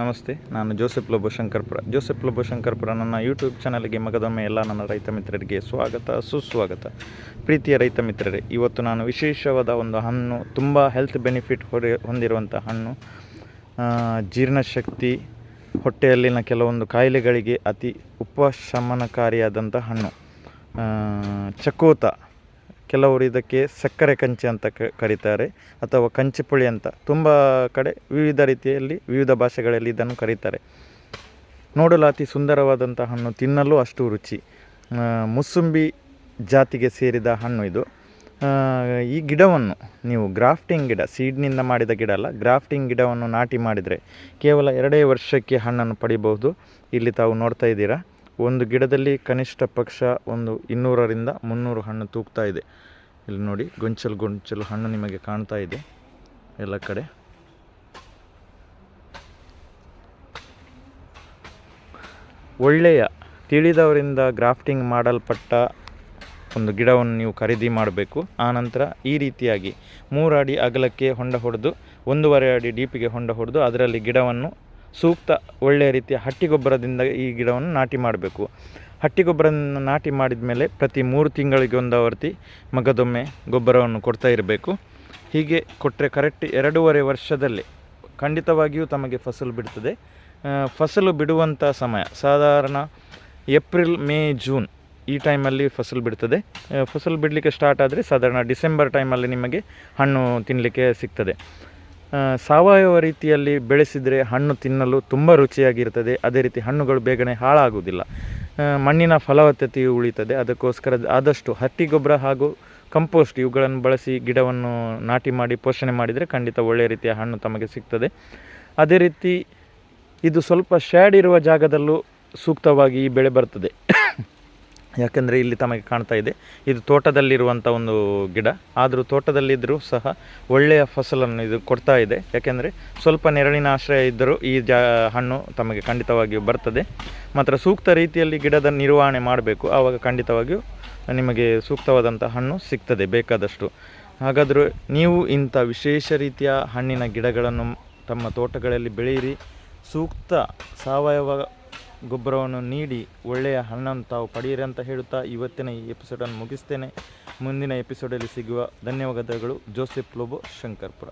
ನಮಸ್ತೆ, ನಾನು Joseph Lobo Shankarpura Joseph Lobo Shankarpura ನನ್ನ ಯೂಟ್ಯೂಬ್ ಚಾನಲ್ಗೆ ಮಗದೊಮ್ಮೆ ಎಲ್ಲ ನನ್ನ ರೈತ ಮಿತ್ರರಿಗೆ ಸ್ವಾಗತ, ಸುಸ್ವಾಗತ. ಪ್ರೀತಿಯ ರೈತ ಮಿತ್ರರೇ, ಇವತ್ತು ನಾನು ವಿಶೇಷವಾದ ಒಂದು ಹಣ್ಣು, ತುಂಬ ಹೆಲ್ತ್ ಬೆನಿಫಿಟ್ ಹೊರೆ ಹೊಂದಿರುವಂಥ ಹಣ್ಣು. ಜೀರ್ಣಶಕ್ತಿ, ಹೊಟ್ಟೆಯಲ್ಲಿನ ಕೆಲವೊಂದು ಕಾಯಿಲೆಗಳಿಗೆ ಅತಿ ಉಪಶಮನಕಾರಿಯಾದಂಥ ಹಣ್ಣು. ಚಕೋತ. ಕೆಲವರು ಇದಕ್ಕೆ ಸಕ್ಕರೆ ಕಂಚಿ ಅಂತ ಕರೀತಾರೆ ಅಥವಾ ಕಂಚಿಪುಳಿ ಅಂತ. ತುಂಬ ಕಡೆ ವಿವಿಧ ರೀತಿಯಲ್ಲಿ ವಿವಿಧ ಭಾಷೆಗಳಲ್ಲಿ ಇದನ್ನು ಕರೀತಾರೆ. ನೋಡಲು ಅತಿ ಸುಂದರವಾದಂಥ ಹಣ್ಣು ತಿನ್ನಲು ಅಷ್ಟು ರುಚಿ. ಮುಸುಂಬಿ ಜಾತಿಗೆ ಸೇರಿದ ಹಣ್ಣು ಇದು. ಈ ಗಿಡವನ್ನು ನೀವು ಗ್ರಾಫ್ಟಿಂಗ್ ಗಿಡ, ಸೀಡ್ನಿಂದ ಮಾಡಿದ ಗಿಡ ಅಲ್ಲ, ಗ್ರಾಫ್ಟಿಂಗ್ ಗಿಡವನ್ನು ನಾಟಿ ಮಾಡಿದರೆ ಕೇವಲ ಎರಡೇ ವರ್ಷಕ್ಕೆ ಹಣ್ಣನ್ನು ಪಡಿಬಹುದು. ಇಲ್ಲಿ ತಾವು ನೋಡ್ತಾ ಇದ್ದೀರಾ? ಒಂದು ಗಿಡದಲ್ಲಿ ಕನಿಷ್ಠ ಪಕ್ಷ ಒಂದು ಇನ್ನೂರರಿಂದ ಮುನ್ನೂರು ಹಣ್ಣು ತೂಗ್ತಾ ಇದೆ. ಇಲ್ಲಿ ನೋಡಿ, ಗೊಂಚಲು ಗೊಂಚಲು ಹಣ್ಣು ನಿಮಗೆ ಕಾಣ್ತಾ ಇದೆ. ಎಲ್ಲ ಕಡೆ. ಒಳ್ಳೆಯ, ತಿಳಿದವರಿಂದ ಗ್ರಾಫ್ಟಿಂಗ್ ಮಾಡಲ್ಪಟ್ಟ ಒಂದು ಗಿಡವನ್ನು ನೀವು ಖರೀದಿ ಮಾಡಬೇಕು. ಆನಂತರ ಈ ರೀತಿಯಾಗಿ ಮೂರು ಅಡಿ ಅಗಲಕ್ಕೆ ಹೊಂಡ ಹೊಡೆದು, ಒಂದೂವರೆ ಅಡಿ ಡೀಪಿಗೆ ಹೊಂಡ ಹೊಡೆದು, ಅದರಲ್ಲಿ ಗಿಡವನ್ನು ಸೂಕ್ತ ಒಳ್ಳೆಯ ರೀತಿಯ ಹಟ್ಟಿ ಗೊಬ್ಬರದಿಂದ ಈ ಗಿಡವನ್ನು ನಾಟಿ ಮಾಡಬೇಕು. ಹಟ್ಟಿ ಗೊಬ್ಬರವನ್ನು ನಾಟಿ ಮಾಡಿದ ಮೇಲೆ ಪ್ರತಿ ಮೂರು ತಿಂಗಳಿಗೆ ಒಂದಾವರ್ತಿ ಮಗದೊಮ್ಮೆ ಗೊಬ್ಬರವನ್ನು ಕೊಡ್ತಾ ಇರಬೇಕು. ಹೀಗೆ ಕೊಟ್ಟರೆ ಕರೆಕ್ಟ್ ಎರಡೂವರೆ ವರ್ಷದಲ್ಲಿ ಖಂಡಿತವಾಗಿಯೂ ತಮಗೆ ಫಸಲು ಬಿಡ್ತದೆ. ಫಸಲು ಬಿಡುವಂಥ ಸಮಯ, ಸಾಧಾರಣ ಏಪ್ರಿಲ್, ಮೇ, ಜೂನ್ ಈ ಟೈಮಲ್ಲಿ ಫಸಲು ಬಿಡ್ತದೆ. ಫಸಲು ಬಿಡಲಿಕ್ಕೆ ಸ್ಟಾರ್ಟ್ ಆದರೆ ಸಾಧಾರಣ ಡಿಸೆಂಬರ್ ಟೈಮಲ್ಲಿ ನಿಮಗೆ ಹಣ್ಣು ತಿನ್ನಲಿಕ್ಕೆ ಸಿಗ್ತದೆ. ಸಾವಯವ ರೀತಿಯಲ್ಲಿ ಬೆಳೆಸಿದರೆ ಹಣ್ಣು ತಿನ್ನಲು ತುಂಬ ರುಚಿಯಾಗಿರ್ತದೆ. ಅದೇ ರೀತಿ ಹಣ್ಣುಗಳು ಬೇಗನೆ ಹಾಳಾಗುವುದಿಲ್ಲ. ಮಣ್ಣಿನ ಫಲವತ್ತತೆಯು ಉಳಿತದೆ. ಅದಕ್ಕೋಸ್ಕರ ಆದಷ್ಟು ಹಟ್ಟಿ ಗೊಬ್ಬರ ಹಾಗೂ ಕಂಪೋಸ್ಟ್ ಇವುಗಳನ್ನು ಬಳಸಿ ಗಿಡವನ್ನು ನಾಟಿ ಮಾಡಿ ಪೋಷಣೆ ಮಾಡಿದರೆ ಖಂಡಿತ ಒಳ್ಳೆಯ ರೀತಿಯ ಹಣ್ಣು ತಮಗೆ ಸಿಗ್ತದೆ. ಅದೇ ರೀತಿ ಇದು ಸ್ವಲ್ಪ ಶ್ಯಾಡ್ ಇರುವ ಜಾಗದಲ್ಲೂ ಸೂಕ್ತವಾಗಿ ಈ ಬೆಳೆ ಬರ್ತದೆ. ಯಾಕಂದರೆ ಇಲ್ಲಿ ತಮಗೆ ಕಾಣ್ತಾ ಇದೆ. ಇದು ತೋಟದಲ್ಲಿರುವಂಥ ಒಂದು ಗಿಡ. ಆದರೂ ತೋಟದಲ್ಲಿದ್ದರೂ ಸಹ ಒಳ್ಳೆಯ ಫಸಲನ್ನು ಇದು ಕೊಡ್ತಾ ಇದೆ. ಯಾಕೆಂದರೆ ಸ್ವಲ್ಪ ನೆರಳಿನ ಆಶ್ರಯ ಇದ್ದರೂ ಈ ಜಾ, ಹಣ್ಣು ತಮಗೆ ಖಂಡಿತವಾಗಿಯೂ ಬರ್ತದೆ. ಮಾತ್ರ ಸೂಕ್ತ ರೀತಿಯಲ್ಲಿ ಗಿಡದ ನಿರ್ವಹಣೆ ಮಾಡಬೇಕು. ಆವಾಗ ಖಂಡಿತವಾಗಿಯೂ ನಿಮಗೆ ಸೂಕ್ತವಾದಂಥ ಹಣ್ಣು ಸಿಗ್ತದೆ, ಬೇಕಾದಷ್ಟು. ಹಾಗಾದರೂ ನೀವು ಇಂಥ ವಿಶೇಷ ರೀತಿಯ ಹಣ್ಣಿನ ಗಿಡಗಳನ್ನು ತಮ್ಮ ತೋಟಗಳಲ್ಲಿ ಬೆಳೆಯಿರಿ. ಸೂಕ್ತ ಸಾವಯವ ಗೊಬ್ಬರವನ್ನು ನೀಡಿ ಒಳ್ಳೆಯ ಹಣ್ಣನ್ನು ತಾವು ಪಡೆಯಿರಿ ಅಂತ ಹೇಳುತ್ತಾ ಇವತ್ತಿನ ಈ ಎಪಿಸೋಡನ್ನು ಮುಗಿಸ್ತೇನೆ. ಮುಂದಿನ ಎಪಿಸೋಡಲ್ಲಿ ಸಿಗುವ ಧನ್ಯವಾದಗಳು. ಜೋಸೆಫ್ ಲೋಬೋ, ಶಂಕರ್ಪುರ.